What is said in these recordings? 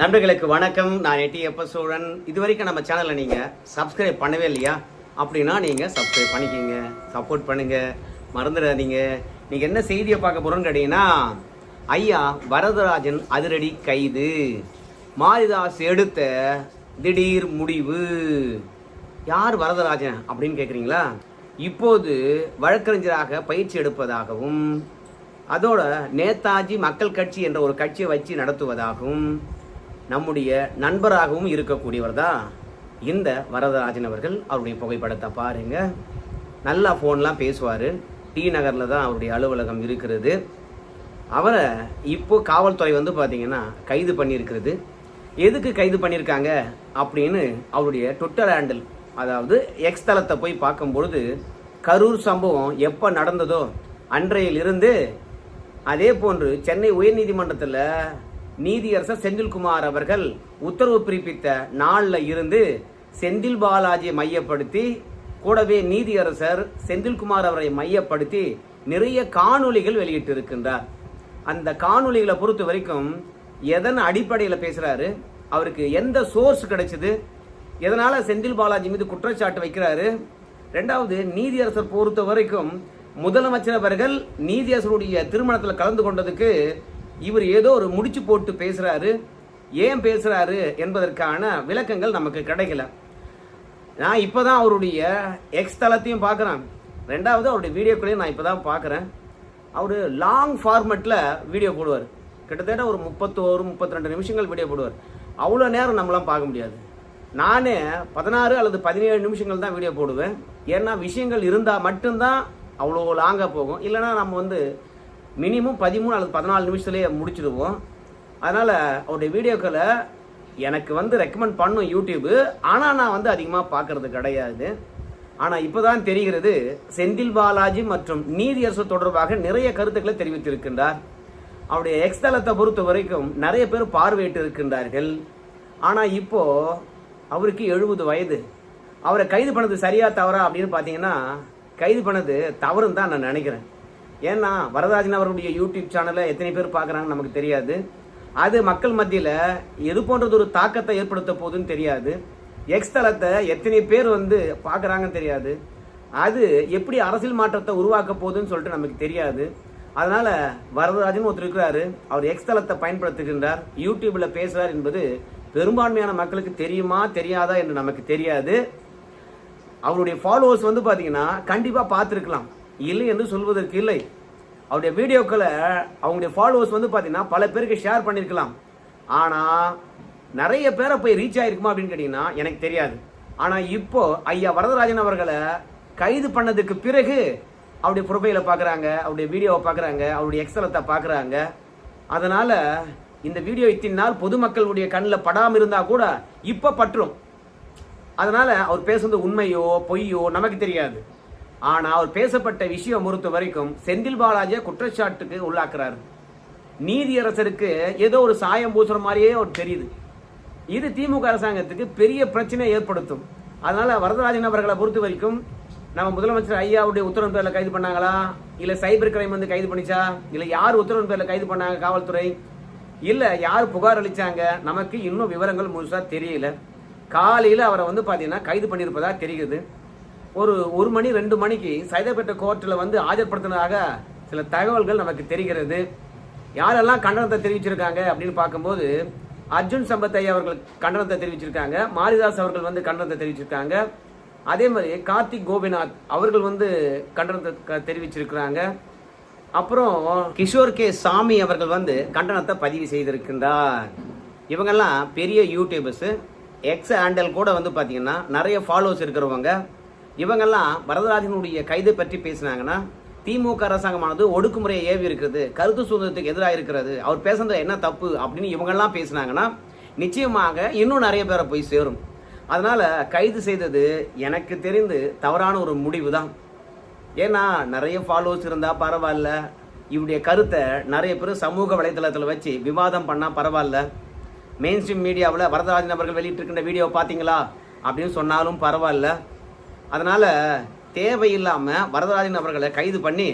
நண்பர்களுக்கு வணக்கம். நான் எட்டி எப்ப சோழன் இது வரைக்கும் நம்ம சேனலை நீங்கள் சப்ஸ்கிரைப் பண்ணவே இல்லையா? அப்படின்னா நீங்கள் சப்ஸ்கிரைப் பண்ணிக்கிங்க. சப்போர்ட் பண்ணுங்க. மறந்துடாதீங்க. நீங்கள் என்ன செய்தியை பார்க்க போகிறோன்னு கேட்டீங்கன்னா ஐயா வரதராஜன் அதிரடி கைது. மாரிதாஸ் எடுத்த திடீர் முடிவு. யார் வரதராஜன் அப்படின்னு கேட்குறீங்களா இப்போது வழக்கறிஞராக பயிற்சி எடுப்பதாகவும் அதோட நேதாஜி மக்கள் கட்சி என்ற ஒரு கட்சியை வச்சு நடத்துவதாகவும் நம்முடைய நண்பராகவும் இருக்கக்கூடியவர் தான் இந்த வரதராஜன் அவர்கள். அவருடைய புகைப்படத்தை பாருங்க. நல்லா ஃபோன்லாம் பேசுவார். டி நகரில் தான் அவருடைய அலுவலகம் இருக்கிறது. அவரை இப்போ காவல்துறை வந்து பார்த்தீங்கன்னா கைது பண்ணியிருக்கிறது. எதுக்கு கைது பண்ணியிருக்காங்க அப்படின்னு அவருடைய ட்விட்டர் ஹேண்டில் அதாவது எக்ஸ் தளத்தை போய் பார்க்கும்பொழுது கரூர் சம்பவம் எப்போ நடந்ததோ அன்றையிலிருந்து அதே போன்று சென்னை உயர்நீதிமன்றத்தில் நீதியரசர் செந்தில்குமார் அவர்கள் உத்தரவு பிறப்பித்த நாளில் இருந்து செந்தில் பாலாஜியை மையப்படுத்தி கூடவே நீதியரசர் செந்தில்குமார் அவரை மையப்படுத்தி நிறைய காணொளிகள் வெளியிட்டிருக்கின்றார். அந்த காணொளிகளை பொறுத்த வரைக்கும் எதன் அடிப்படையில் பேசுகிறாரு அவருக்கு எந்த சோர்ஸ் கிடைச்சது? எதனால் செந்தில் பாலாஜி மீது குற்றச்சாட்டு வைக்கிறாரு? ரெண்டாவது நீதியரசர் பொறுத்த வரைக்கும் முதலமைச்சர் அவர்கள் நீதியரசருடைய திருமணத்தில் கலந்து கொண்டதுக்கு இவர் ஏதோ ஒரு முடிச்சு போட்டு பேசுறாரு. ஏன் பேசுறாரு என்பதற்கான விளக்கங்கள் நமக்கு கிடைக்கல. நான் இப்போதான் அவருடைய எக்ஸ் தளத்தையும் பார்க்குறேன். ரெண்டாவது அவருடைய வீடியோக்களையும் நான் இப்போ தான் பார்க்குறேன். அவர் லாங் ஃபார்மெட்டில் வீடியோ போடுவார். கிட்டத்தட்ட ஒரு முப்பத்தோரு முப்பத்தி ரெண்டு நிமிஷங்கள் வீடியோ போடுவார். அவ்வளோ நேரம் நம்மளாம் பார்க்க முடியாது. நானே பதினாறு அல்லது பதினேழு நிமிஷங்கள் தான் வீடியோ போடுவேன். ஏன்னா விஷயங்கள் இருந்தால் மட்டும்தான் அவ்வளோ லாங்காக போகும். இல்லைன்னா நம்ம வந்து மினிமம் பதிமூணு அல்லது பதினாலு நிமிஷத்துலேயே முடிச்சிடுவோம். அதனால் அவருடைய வீடியோக்களை எனக்கு வந்து ரெக்கமெண்ட் பண்ணும் யூடியூப்பு ஆனால் நான் வந்து அதிகமாக பார்க்கறது கிடையாது. ஆனால் இப்போ தான் தெரிகிறது செந்தில் பாலாஜி மற்றும் நீதியரசு தொடர்பாக நிறைய கருத்துக்களை தெரிவித்திருக்கின்றார். அவருடைய எக்ஸ் தளத்தை பொறுத்த வரைக்கும் நிறைய பேர் பார்வையிட்டு இருக்கின்றார்கள். ஆனால் இப்போது அவருக்கு எழுபது வயது. அவரை கைது பண்ணது சரியா தவறா அப்படின்னு பார்த்தீங்கன்னா கைது பண்ணது தவறுன்னு தான் நான் நினைக்கிறேன். ஏன்னா வரதராஜன் அவருடைய யூடியூப் சேனலை எத்தனை பேர் பார்க்குறாங்கன்னு நமக்கு தெரியாது. அது மக்கள் மத்தியில் எது போன்றது ஒரு தாக்கத்தை ஏற்படுத்த போகுதுன்னு தெரியாது. எக்ஸ் தளத்தை எத்தனை பேர் வந்து பார்க்குறாங்கன்னு தெரியாது. அது எப்படி அரசியல் மாற்றத்தை உருவாக்க போகுதுன்னு சொல்லிட்டு நமக்கு தெரியாது. அதனால் வரதராஜன் ஒருத்தர் இருக்கிறாரு. அவர் எக்ஸ் தளத்தை பயன்படுத்துகின்றார். யூடியூப்பில் பேசுகிறார் என்பது பெரும்பான்மையான மக்களுக்கு தெரியுமா தெரியாதா என்று நமக்கு தெரியாது. அவருடைய ஃபாலோவர்ஸ் வந்து பார்த்தீங்கன்னா கண்டிப்பாக பார்த்துருக்கலாம். இல்லை என்று சொல்வதற்கு இல்லை. அவருடைய வீடியோக்களை அவங்களுடைய ஃபாலோவர்ஸ் வந்து பார்த்தீங்கன்னா பல பேருக்கு ஷேர் பண்ணியிருக்கலாம். ஆனால் நிறைய பேரை போய் ரீச் ஆகிருக்குமா அப்படின்னு கேட்டிங்கன்னா எனக்கு தெரியாது. ஆனால் இப்போ ஐயா வரதராஜன் அவர்களை கைது பண்ணதுக்கு பிறகு அவருடைய ப்ரொஃபைலை பார்க்குறாங்க அவருடைய வீடியோவை பார்க்குறாங்க அவருடைய எக்ஸலத்தை பார்க்குறாங்க அதனால் இந்த வீடியோ இத்தனை நாள் பொதுமக்களுடைய கண்ணில் படாமல் இருந்தால் கூட இப்போ பற்றும். அதனால் அவர் பேசுறது உண்மையோ பொய்யோ நமக்கு தெரியாது. ஆனால் அவர் பேசப்பட்ட விஷயம் பொறுத்த வரைக்கும் செந்தில் பாலாஜியை குற்றச்சாட்டுக்கு உள்ளாக்குறாரு. நீதியரசருக்கு ஏதோ ஒரு சாயம் பூசுற மாதிரியே அவர் தெரியுது. இது திமுக அரசாங்கத்துக்கு பெரிய பிரச்சனை ஏற்படுத்தும். அதனால வரதராஜன் அவர்களை பொறுத்த வரைக்கும் நம்ம முதலமைச்சர் ஐயாவுடைய உத்தரவு பேரில் கைது பண்ணாங்களா? இல்லை சைபர் கிரைம் வந்து கைது பண்ணிச்சா? இல்லை யார் உத்தரவு பேரில் கைது பண்ணாங்க காவல்துறை? இல்லை யார் புகார் அளித்தாங்க நமக்கு இன்னும் விவரங்கள் முழுசாக தெரியல. காலையில் அவரை வந்து பார்த்தீங்கன்னா கைது பண்ணியிருப்பதா தெரியுது ஒரு ஒரு மணி ரெண்டு மணிக்கு சைதாப்பேட்டை கோர்ட்டில் வந்து ஆஜர்படுத்தினதாக சில தகவல்கள் நமக்கு தெரிகிறது. யாரெல்லாம் கண்டனத்தை தெரிவிச்சிருக்காங்க அப்படின்னு பார்க்கும்போது அர்ஜுன் சம்பத் ஐயா அவர்கள் கண்டனத்தை தெரிவிச்சிருக்காங்க. மாரிதாஸ் அவர்கள் வந்து கண்டனத்தை தெரிவிச்சிருக்காங்க. அதே மாதிரி கார்த்திக் கோபிநாத் அவர்கள் வந்து கண்டனத்தை க- தெரிவிச்சிருக்கிறாங்க. அப்புறம் கிஷோர் கே சாமி அவர்கள் வந்து கண்டனத்தை பதிவு செய்திருக்கின்றார். இவங்கெல்லாம் பெரிய யூடியூபர்ஸு எக்ஸ் ஹேண்டல் கூட வந்து பார்த்தீங்கன்னா நிறைய ஃபாலோவர்ஸ் இருக்கிறவங்க. இவங்கெல்லாம் வரதராஜனுடைய கைதை பற்றி பேசினாங்கன்னா திமுக அரசாங்கமானது ஒடுக்குமுறையை ஏவி இருக்கிறது கருத்து சுதந்திரத்துக்கு எதிராக இருக்கிறது அவர் பேசுறது என்ன தப்பு அப்படின்னு இவங்கெல்லாம் பேசினாங்கன்னா நிச்சயமாக இன்னும் நிறைய பேரை போய் சேரும். அதனால் கைது செய்தது எனக்கு தெரிந்து தவறான ஒரு முடிவு தான் ஏன்னா நிறைய ஃபாலோவர்ஸ் இருந்தால் பரவாயில்ல. இவருடைய கருத்தை நிறைய பேர் சமூக வலைதளத்தில் வச்சு விவாதம் பண்ணால் பரவாயில்ல. மெயின் ஸ்ட்ரீம் மீடியாவில் வரதராஜன் அவர்கள் வெளியிட்டிருக்கின்ற வீடியோ பார்த்தீங்களா அப்படின்னு சொன்னாலும் பரவாயில்ல. அதனால் தேவையில்லாமல் வரதராஜன் அவர்களை கைது பண்ணி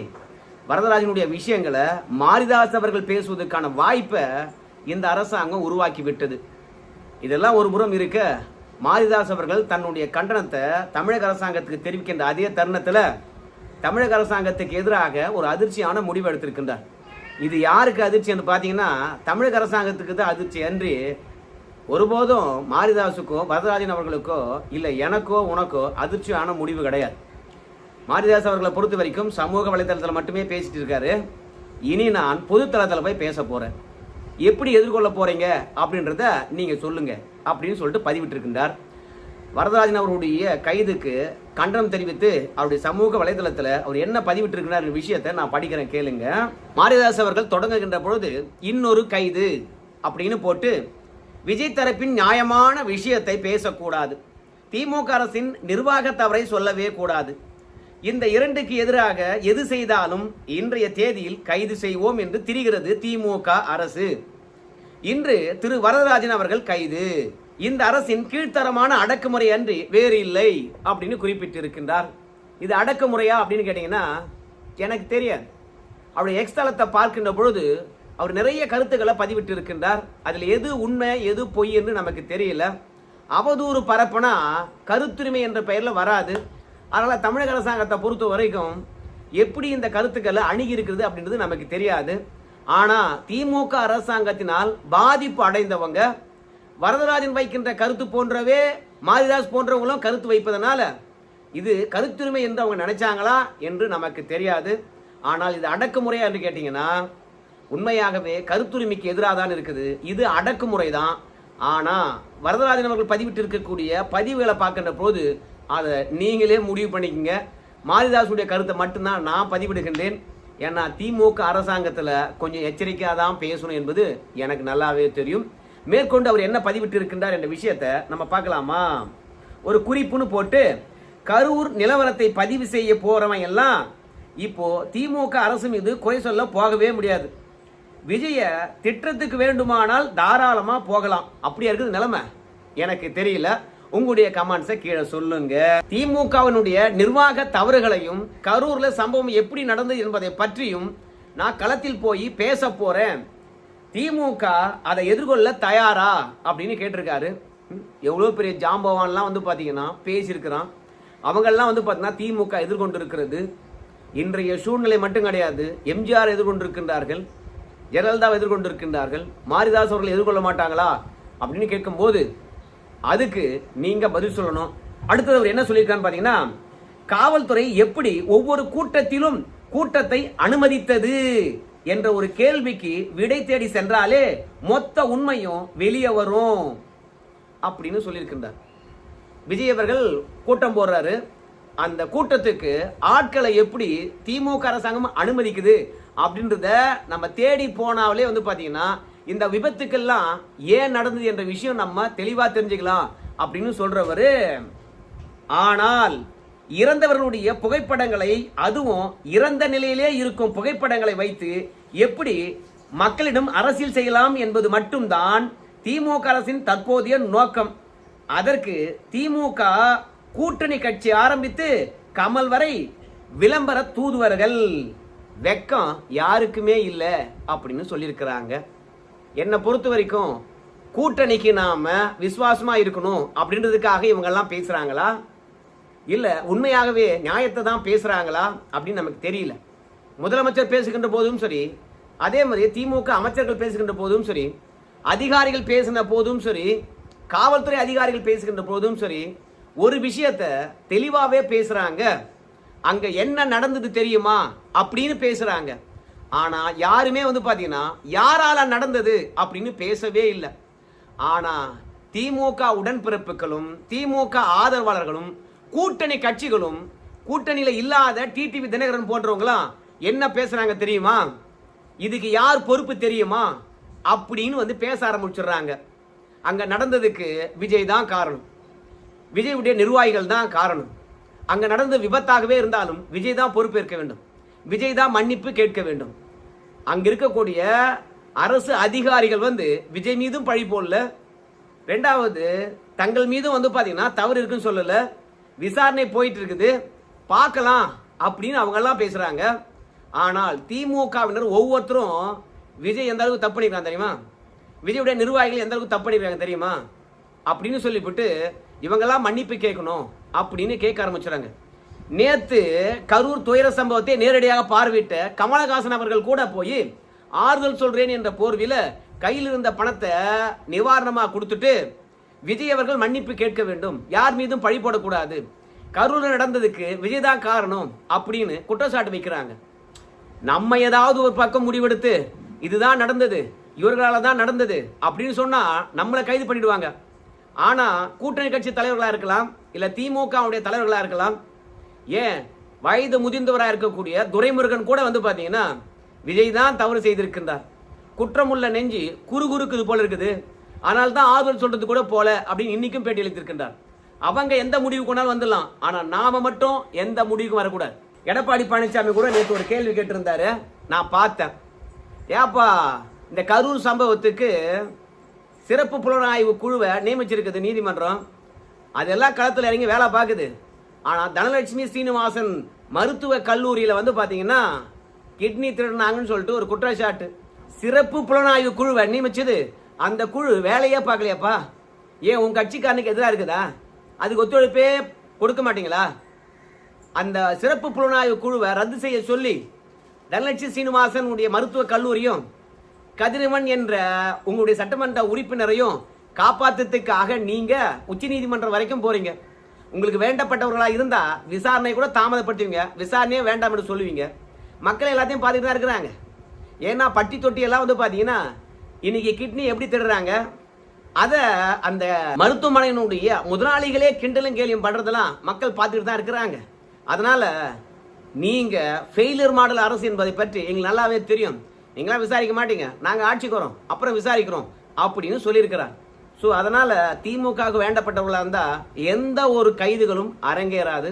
வரதராஜனுடைய விஷயங்களை மாரிதாஸ் அவர்கள் பேசுவதற்கான வாய்ப்பை இந்த அரசாங்கம் உருவாக்கி விட்டது. இதெல்லாம் ஒரு புறம் இருக்க மாரிதாஸ் அவர்கள் தன்னுடைய கண்டனத்தை தமிழக அரசாங்கத்துக்கு தெரிவிக்கின்ற அதே தருணத்தில் தமிழக அரசாங்கத்துக்கு எதிராக ஒரு அதிர்ச்சியான முடிவு எடுத்திருக்கின்றார். இது யாருக்கு அதிர்ச்சி என்று பார்த்தீங்கன்னா தமிழக அரசாங்கத்துக்கு தான் அதிர்ச்சி அன்றி ஒருபோதும் மாரிதாசுக்கோ வரதராஜன் அவர்களுக்கோ இல்லை எனக்கோ உனக்கோ அதிர்ச்சியான முடிவு கிடையாது. மாரிதாஸ் அவர்களை பொறுத்த வரைக்கும் சமூக வலைதளத்தில் மட்டுமே பேசிட்டு இருக்காரு. இனி நான் பொதுத்தளத்தில் போய் பேச போகிறேன் எப்படி எதிர்கொள்ள போகிறீங்க அப்படின்றத நீங்கள் சொல்லுங்கள் அப்படின்னு சொல்லிட்டு பதிவிட்டிருக்கின்றார் வரதராஜன் அவருடைய கைதுக்கு கண்டனம் தெரிவித்து அவருடைய சமூக வலைதளத்தில் அவர் என்ன பதிவிட்டிருக்கிறார் என்ற விஷயத்தை நான் படிக்கிறேன் கேளுங்க. மாரிதாஸ் அவர்கள் தொடங்குகின்ற பொழுது இன்னொரு கைது அப்படின்னு போட்டு விஜய் தரப்பின் நியாயமான விஷயத்தை பேசக்கூடாது. திமுக அரசின் நிர்வாக தவறை சொல்லவே கூடாது. இந்த இரண்டுக்கு எதிராக எது செய்தாலும் இன்றைய தேதியில் கைது செய்வோம் என்று திரிகிறது திமுக அரசு. இன்று திரு வரதராஜன் அவர்கள் கைது. இந்த அரசின் கீழ்த்தரமான அடக்குமுறை அன்றி வேறு இல்லை அப்படின்னு குறிப்பிட்டிருக்கின்றார். இது அடக்குமுறையா அப்படின்னு கேட்டீங்கன்னா எனக்கு தெரியாது. அவருடைய எக்ஸ்தலத்தை பார்க்கின்ற பொழுது அவர் நிறைய கருத்துக்களை பதிவிட்டு இருக்கின்றார் அதில் எது உண்மை எது பொய் என்று நமக்கு தெரியல. அவதூறு பரப்புனா கருத்துரிமை என்ற பெயரில் வராது. அதனால் தமிழக அரசாங்கத்தை பொறுத்த வரைக்கும் எப்படி இந்த கருத்துக்களை அணுகி இருக்கிறது அப்படின்றது நமக்கு தெரியாது. ஆனால் திமுக அரசாங்கத்தினால் பாதிப்பு அடைந்தவங்க வரதராஜன் வைக்கின்ற கருத்து போன்றவே மாரிதாஸ் போன்றவங்களும் கருத்து வைப்பதனால இது கருத்துரிமை என்று அவங்க நினைச்சாங்களா என்று நமக்கு தெரியாது. ஆனால் இது அடக்குமுறையா என்று கேட்டிங்கன்னா உண்மையாகவே கருத்துரிமைக்கு எதிராக தான் இருக்குது. இது அடக்குமுறை தான் ஆனால் வரதராஜன் அவர்கள் பதிவிட்டு இருக்கக்கூடிய பதிவுகளை பார்க்கின்ற போது அதை நீங்களே முடிவு பண்ணிக்கங்க. மாரிதாசுடைய கருத்தை மட்டும்தான் நான் பதிவிடுகின்றேன். ஏன்னா திமுக அரசாங்கத்தில் கொஞ்சம் எச்சரிக்கையாக தான் பேசணும் என்பது எனக்கு நல்லாவே தெரியும். மேற்கொண்டு அவர் என்ன பதிவிட்டு இருக்கின்றார் என்ற விஷயத்தை நம்ம பார்க்கலாமா? ஒரு குறிப்புன்னு போட்டு கரூர் நிலவரத்தை பதிவு செய்ய போகிறவன் எல்லாம் இப்போ திமுக அரசு மீது குறை சொல்ல போகவே முடியாது. விஜய திட்டத்துக்கு வேண்டுமானால் தாராளமா போகலாம். அப்படியா இருக்குது நிலைமை? எனக்கு தெரியல. உங்களுடைய கமெண்ட்ஸை கீழே சொல்லுங்க. திமுகவினுடைய நிர்வாக தவறுகளையும் கரூர்ல சம்பவம் எப்படி நடந்தது என்பதை பற்றியும் நான் களத்தில் போய் பேச போறேன். திமுக அதை எதிர்கொள்ள தயாரா? அப்படின்னு கேட்டிருக்காரு. எவ்வளோ பெரிய ஜாம்பவான்லாம் வந்து பார்த்தீங்கன்னா பேசியிருக்கிறான். அவங்கெல்லாம் வந்து பார்த்தீங்கன்னா திமுக எதிர்கொண்டு இருக்கிறது இன்றைய சூழ்நிலை மட்டும் கிடையாது. எம்ஜிஆர் எதிர்கொண்டிருக்கின்றார்கள். ஜெயலலிதாவை எதிர்கொண்டிருக்கின்றார்கள். மாரிதாஸ் அவர்கள் எதிர்கொள்ள மாட்டாங்களா? அப்படின்னு கேட்கும்போது அதுக்கு நீங்க பதில் சொல்லணும். அடுத்தது அவர் என்ன சொல்லியிருக்கான்னு பார்த்தீங்கன்னா காவல்துறை எப்படி ஒவ்வொரு கூட்டத்திலும் கூட்டத்தை அனுமதித்தது என்ற ஒரு கேள்விக்கு விடை தேடி சென்றாலே மொத்த உண்மையும் வெளியே வரும் அப்படின்னு சொல்லியிருக்கின்றார். விஜய் அவர்கள் கூட்டம் போடுறாரு. அந்த கூட்டத்துக்கு ஆட்களை எப்படி திமுக அரசாங்கம் அனுமதிக்குது? அப்படின்றத நம்ம தேடி போனாலே வந்து பார்த்தீங்கன்னா இந்த விபத்துக்கெல்லாம் ஏன் நடந்தது என்ற விஷயம் நம்ம தெளிவாக தெரிஞ்சுக்கலாம் அப்படின்னு சொல்றவர். ஆனால் இறந்தவர்களுடைய புகைப்படங்களை அதுவும் இறந்த நிலையிலே இருக்கும் புகைப்படங்களை வைத்து எப்படி மக்களிடம் அரசியல் செய்யலாம் என்பது மட்டும்தான் திமுக அரசின் தற்போதைய நோக்கம். அதற்கு திமுக கூட்டணி கட்சி ஆரம்பித்து கமல் வரை விளம்பர தூதுவர்கள். வெக்கம் யாருக்குமே இல்லை அப்படின்னு சொல்லியிருக்கிறாங்க. என்னை பொறுத்த வரைக்கும் கூட்டணிக்கு நாம் விசுவாசமாக இருக்கணும் அப்படின்றதுக்காக இவங்கெல்லாம் பேசுகிறாங்களா இல்லை உண்மையாகவே நியாயத்தை தான் பேசுகிறாங்களா அப்படின்னு நமக்கு தெரியல. முதலமைச்சர் பேசுகின்ற போதும் சரி அதே மாதிரி திமுக அமைச்சர்கள் பேசுகின்ற போதும் சரி அதிகாரிகள் பேசின போதும் சரி காவல்துறை அதிகாரிகள் பேசுகின்ற போதும் சரி ஒரு விஷயத்த தெளிவாகவே பேசுகிறாங்க அங்க என்ன நடந்தது தெரியுமா அப்படின்னு பேசுறாங்க. ஆனா யாருமே வந்து பாத்தீங்கன்னா யாரால நடந்தது அப்படின்னு பேசவே இல்லை. ஆனா திமுக உடன்பிறப்புகளும் திமுக ஆதரவாளர்களும் கூட்டணி கட்சிகளும் கூட்டணியில இல்லாத டிடிவி தினகரன் போன்றவங்களாம் என்ன பேசுறாங்க தெரியுமா? இதுக்கு யார் பொறுப்பு தெரியுமா? அப்படின்னு வந்து பேச ஆரம்பிச்சிடுறாங்க. அங்க நடந்ததுக்கு விஜய் தான் காரணம். விஜயுடைய நிர்வாகிகள் தான் காரணம். அங்கே நடந்த விபத்தாகவே இருந்தாலும் விஜய் தான் பொறுப்பேற்க வேண்டும். விஜய் தான் மன்னிப்பு கேட்க வேண்டும். அங்கே இருக்கக்கூடிய அரசு அதிகாரிகள் வந்து விஜய் மீதும் பழி போடல. ரெண்டாவது தங்கள் மீதும் வந்து பார்த்தீங்கன்னா தவறு இருக்குன்னு சொல்லலை. விசாரணை போயிட்டு இருக்குது. பார்க்கலாம் அப்படின்னு அவங்கெல்லாம் பேசுகிறாங்க ஆனால் திமுகவினர் ஒவ்வொருத்தரும் விஜய் எந்த அளவுக்கு தப்பு பண்ணிக்கிறான் தெரியுமா? விஜயுடைய நிர்வாகிகள் எந்த அளவுக்கு தப்பு பண்ணிக்கிறாங்க தெரியுமா? அப்படின்னு சொல்லிவிட்டு இவங்கெல்லாம் மன்னிப்பு கேட்கணும். அப்படின்னு கேட்க ஆரம்பிச்சுறாங்க. நேத்து கரூர் துயர சம்பவத்தை நேரடியாக பார்வையிட்ட கமலஹாசன் அவர்கள் கூட போய் ஆறுதல் சொல்றேன் என்ற போர்வில கையில் இருந்த பணத்தை நிவாரணமாக கொடுத்துட்டு விஜய் அவர்கள் மன்னிப்பு கேட்க வேண்டும். யார் மீதும் பழி போடக்கூடாது. கரூர் நடந்ததுக்கு விஜய் தான் காரணம் அப்படின்னு குற்றச்சாட்டு வைக்கிறாங்க. நம்ம ஏதாவது ஒரு பக்கம் முடிவெடுத்து இதுதான் நடந்தது இவர்களால் தான் நடந்தது அப்படின்னு சொன்னால் நம்மளை கைது பண்ணிடுவாங்க. ஆனால் கூட்டணி கட்சி தலைவர்களாக இருக்கலாம் இல்லை திமுகவுடைய தலைவர்களாக இருக்கலாம் ஏன் வயது முதிர்ந்தவராக இருக்கக்கூடிய துரைமுருகன் கூட வந்து பார்த்தீங்கன்னா விஜய் தான் தவறு செய்திருக்கின்றார். குற்றமுள்ள நெஞ்சு குறு குறுக்கு இது போல இருக்குது. ஆனால் தான் ஆதரவு சொல்றது கூட போல அப்படின்னு இன்னைக்கும் பேட்டி அளித்திருக்கின்றார். அவங்க எந்த முடிவு கொண்டாலும் வந்துடலாம். ஆனால் நாம மட்டும் எந்த முடிவுக்கும் வரக்கூடாது. எடப்பாடி பழனிசாமி கூட நேற்று ஒரு கேள்வி கேட்டிருந்தாரு. நான் பார்த்தேன். ஏப்பா இந்த கரூர் சம்பவத்துக்கு சிறப்பு புலனாய்வு குழுவை நியமிச்சிருக்குது நீதிமன்றம். அதெல்லாம் களத்தில் இறங்கி வேலை பார்க்குது. ஆனால் தனலட்சுமி சீனிவாசன் மருத்துவ கல்லூரியில் வந்து பார்த்தீங்கன்னா கிட்னி திருடினாங்கன்னு சொல்லிட்டு ஒரு குற்றச்சாட்டு. சிறப்பு புலனாய்வு குழுவை நியமிச்சது அந்த குழு வேலையே பார்க்கலையாப்பா. ஏன் உன் கட்சிக்காரனுக்கு எதிராக இருக்குதா? அதுக்கு ஒத்துழைப்பே கொடுக்க மாட்டீங்களா? அந்த சிறப்பு புலனாய்வு குழுவை ரத்து செய்ய சொல்லி தனலட்சுமி சீனிவாசனுடைய மருத்துவ கல்லூரியும் கதிரவன் என்ற உங்களுடைய சட்டமன்ற உறுப்பினரையும் காப்பாத்துறதுக்காக நீங்க உச்சநீதிமன்றம் வரைக்கும் போறீங்க. உங்களுக்கு வேண்டப்பட்டவர்களா இருந்தா விசாரணை கூட தாமதப்படுத்துவீங்க. விசாரணையே வேண்டாம் என்று சொல்லுவீங்க. மக்கள் எல்லாத்தையும் பார்த்துட்டு தான் இருக்கிறாங்க. ஏன்னா பட்டி தொட்டி எல்லாம் வந்து பாத்தீங்கன்னா இன்னைக்கு கிட்னி எப்படி திடுறாங்க அத அந்த மருத்துவமனையினுடைய முதலாளிகளே கிண்டலும் கேலியும் பண்றதெல்லாம் மக்கள் பார்த்துட்டு தான் இருக்கிறாங்க. அதனால நீங்க ஃபெயிலியர் மாடல் அரசு என்பதை பற்றி எங்களுக்கு நல்லாவே தெரியும். நீங்களாம் விசாரிக்க மாட்டீங்க. நாங்க ஆட்சிக்கு வரோம். அப்புறம் விசாரிக்கிறோம். அப்படின்னு சொல்லியிருக்கிறாங்க ஸோ அதனால் திமுகவுக்கு வேண்டப்பட்டவர்களாக இருந்தால் எந்த ஒரு கைதுகளும் அரங்கேறாது.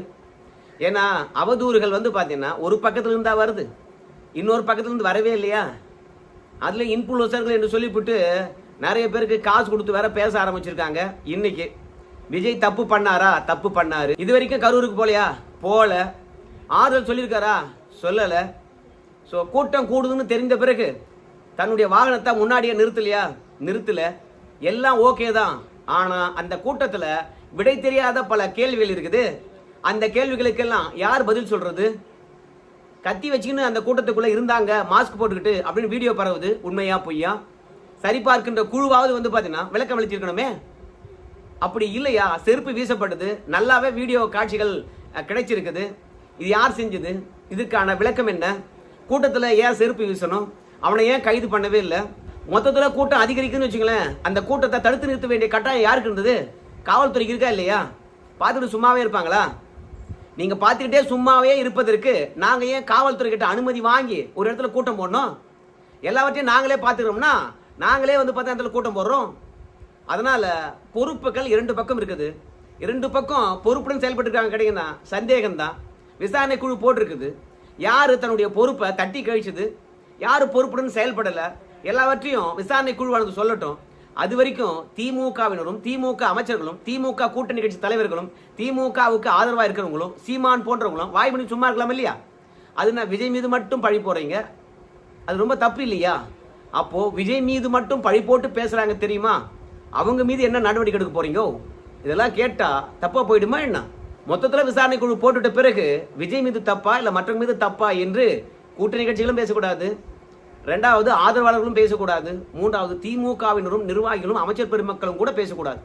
ஏன்னா அவதூறுகள் வந்து பார்த்தீங்கன்னா ஒரு பக்கத்துல இருந்தால் வருது. இன்னொரு பக்கத்துலேருந்து வரவே இல்லையா? அதில் இன்ஃப்ளூசர்கள் என்று சொல்லிவிட்டு நிறைய பேருக்கு காசு கொடுத்து வேற பேச ஆரம்பிச்சிருக்காங்க. இன்னைக்கு விஜய் தப்பு பண்ணாரா? தப்பு பண்ணாரு. இது வரைக்கும் கரூருக்கு போலையா? போல. ஆறுதல் சொல்லியிருக்காரா? சொல்லலை. ஸோ கூட்டம் கூடுதுன்னு தெரிந்த பிறகு தன்னுடைய வாகனத்தை முன்னாடியே நிறுத்தலையா? நிறுத்தலை. எல்லாம் ஓகே தான். ஆனால் அந்த கூட்டத்தில் விடை தெரியாத பல கேள்விகள் இருக்குது. அந்த கேள்விகளுக்கெல்லாம் யார் பதில் சொல்கிறது கத்தி வச்சுக்கின்னு அந்த கூட்டத்துக்குள்ளே இருந்தாங்க மாஸ்க் போட்டுக்கிட்டு அப்படின்னு வீடியோ பரவுது உண்மையா பொய்யா? சரி பார்க்கின்ற குழுவாவது வந்து பார்த்தீங்கன்னா விளக்கம் அளிச்சிருக்கணுமே அப்படி இல்லையா? செருப்பு வீசப்பட்டது நல்லாவே வீடியோ காட்சிகள் கிடைச்சிருக்குது. இது யார் செஞ்சது? இதுக்கான விளக்கம் என்ன? கூட்டத்தில் ஏன் செருப்பு வீசணும்? அவனை ஏன் கைது பண்ணவே இல்லை? மொத்தத்தில் கூட்டம் அதிகரிக்குதுன்னு வச்சுங்களேன் அந்த கூட்டத்தை தடுத்து நிறுத்த வேண்டிய கட்டாயம் யாருக்கு இருந்தது? காவல்துறைக்கு இருக்கா இல்லையா? பார்த்துட்டு சும்மாவே இருப்பாங்களா? நீங்க பார்த்துக்கிட்டே சும்மாவே இருப்பதற்கு நாங்க ஏன் காவல்துறை கிட்ட அனுமதி வாங்கி ஒரு இடத்துல கூட்டம் போடணும்? எல்லாவற்றையும் நாங்களே பார்த்துக்கிறோம்னா நாங்களே வந்து பார்த்தா இடத்துல கூட்டம் போடுறோம். அதனால பொறுப்புகள் இரண்டு பக்கம் இருக்குது. இரண்டு பக்கம் பொறுப்புடன் செயல்பட்டுருக்காங்க கிடைக்குன்னா சந்தேகம் தான் விசாரணை குழு போட்டிருக்குது. யார் தன்னுடைய பொறுப்பை தட்டி கழிச்சது? யார் பொறுப்புடன் செயல்படலை? எல்லாவற்றையும் விசாரணை குழுவானது சொல்லட்டும். அது வரைக்கும் திமுகவினரும் திமுக அமைச்சர்களும் திமுக கூட்டணி கட்சி தலைவர்களும் திமுகவுக்கு ஆதரவாக இருக்கிறவங்களும் சீமான் போன்றவங்களும் வாய் பண்ணி சும்மா இருக்கலாம் இல்லையா? அது நான் விஜய் மீது மட்டும் பழி போறீங்க அது ரொம்ப தப்பு இல்லையா? அப்போ விஜய் மீது மட்டும் பழி போட்டு பேசுறாங்க தெரியுமா? அவங்க மீது என்ன நடவடிக்கை எடுக்க போகிறீங்கோ இதெல்லாம் கேட்டா தப்பா போயிடுமா என்ன? மொத்தத்தில் விசாரணை குழு போட்டுட்ட பிறகு விஜய் மீது தப்பா இல்லை மற்றவங்க மீது தப்பா என்று கூட்டணி கட்சிகளும் பேசக்கூடாது? ரெண்டாவது ஆதரவாளர்களும் பேசக்கூடாது. மூன்றாவது திமுகவினரும் நிர்வாகிகளும் அமைச்சர் பெருமக்களும் கூட பேசக்கூடாது.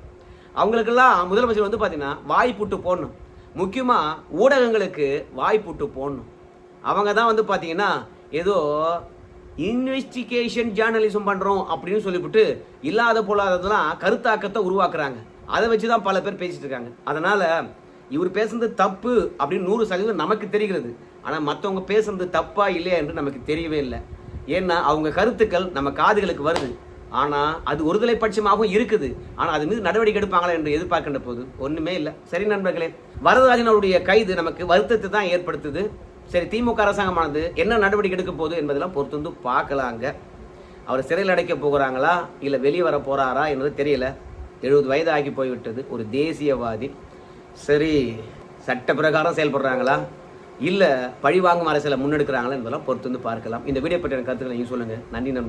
அவங்களுக்கெல்லாம் முதலமைச்சர் வந்து பார்த்தீங்கன்னா வாய் புட்டு போடணும். முக்கியமாக ஊடகங்களுக்கு வாய் புட்டு போடணும். அவங்க தான் வந்து பார்த்தீங்கன்னா ஏதோ இன்வெஸ்டிகேஷன் ஜேர்னலிசம் பண்ணுறோம் அப்படின்னு சொல்லிவிட்டு இல்லாத போலாததெல்லாம் கருத்தாக்கத்தை உருவாக்குறாங்க. அதை வச்சு தான் பல பேர் பேசிட்டு இருக்காங்க. அதனால் இவர் பேசுனது தப்பு அப்படின்னு நூறு சதவீதம் நமக்கு தெரிகிறது. ஆனால் மற்றவங்க பேசுனது தப்பா இல்லையா என்று நமக்கு தெரியவே இல்லை. ஏன்னா அவங்க கருத்துக்கள் நம்ம காதுகளுக்கு வருது. ஆனால் அது ஒருதலை பட்சமாகவும் இருக்குது. ஆனால் அது மீது நடவடிக்கை எடுப்பாங்களா என்று எதிர்பார்க்கின்ற போது ஒன்றுமே இல்லை. சரி நண்பர்களே வரதராஜன் அவருடைய கைது நமக்கு வருத்தத்தை தான் ஏற்படுத்துது. சரி திமுக அரசாங்கமானது என்ன நடவடிக்கை எடுக்க போகுது என்பதெல்லாம் பொறுத்து வந்து பார்க்கலாங்க. அவர் சிறையில் அடைக்க போகிறாங்களா? இல்லை வெளியே வர போகிறாரா என்பது தெரியல. எழுபது வயது ஆகி போய்விட்டது ஒரு தேசியவாதி. சரி சட்ட பிரகாரம் செயல்படுறாங்களா? இல்லை பழி வாங்கும் அரசியலை முன்னெடுக்கிறாங்களா என்பதெல்லாம் பொறுத்து வந்து பார்க்கலாம். இந்த வீடியோ பற்றின கருத்துக்களை நீங்கள் சொல்லுங்கள் நன்றி நண்பர்களே.